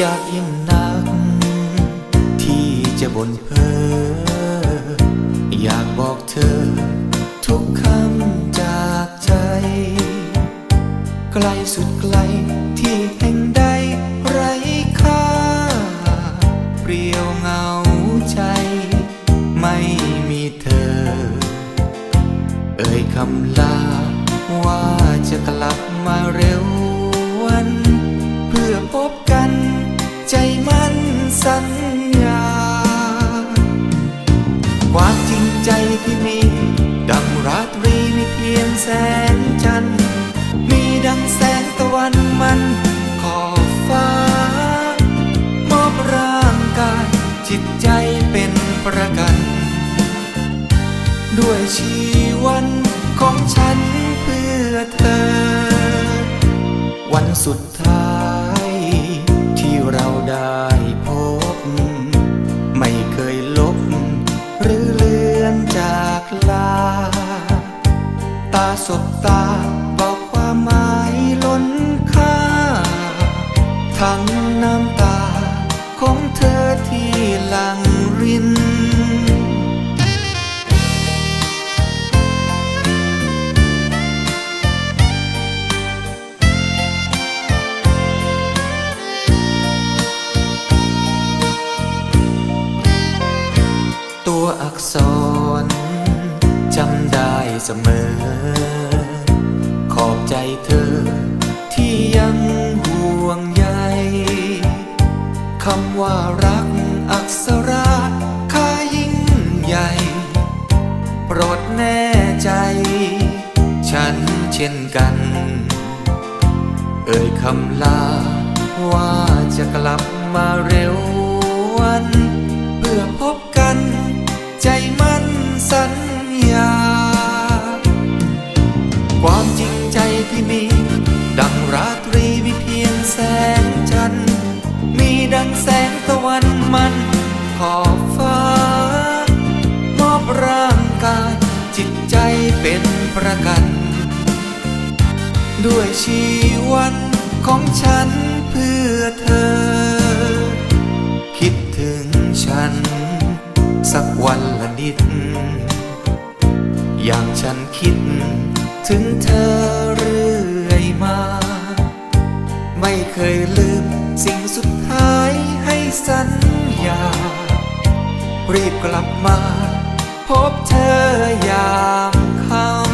อยากยิ่งนัก ที่จะบ่นเพ้ออยากบอกเธอ ทุกคำจากใจ ไกลสุดไกลที่แห่งใดไรค่าเปรียวเงาใจ ไม่มีเธอ เอ่ยคำลาว่าจะกลับมาเร็ววัน เพื่อพบ สัญญา ความจริงใจที่มีดังราตรีมีเพียงแสงจันทร์มีดังแสงตะวันมันขอบฟ้ามอบร่างกาย จิตใจเป็นประกัน ด้วยชีวันของฉันเพื่อเธอ วันสุดท้ายที่เราได้ จากลา ตาสบตาบอกความหมายล้นค่า ทั้งน้ำ ตัวอักษรจำได้เสมอ ขอบใจเธอ ที่ยังห่วงใยคำว่ารักอักษราค่ายิ่งใหญ่โปรดแน่ใจ ฉันเช่นกัน เอ่ยคำลาว่าจะกลับมาเร็ว สัญญา ความจริงใจที่มี ดังราตรีมีเพียงแสงจันทร์ มีดังแสงตะวันมันขอบฟ้า มอบร่างกายจิตใจเป็นประกัน ด้วยชีวันของฉันเพื่อเธอ คิดถึงฉัน สักวันละนิด อย่างฉันคิด ถึงเธอเรื่อยมา ไม่เคยลืมสิ่งสุดท้ายให้สัญญา รีบกลับมา พบเธอยามค่ำ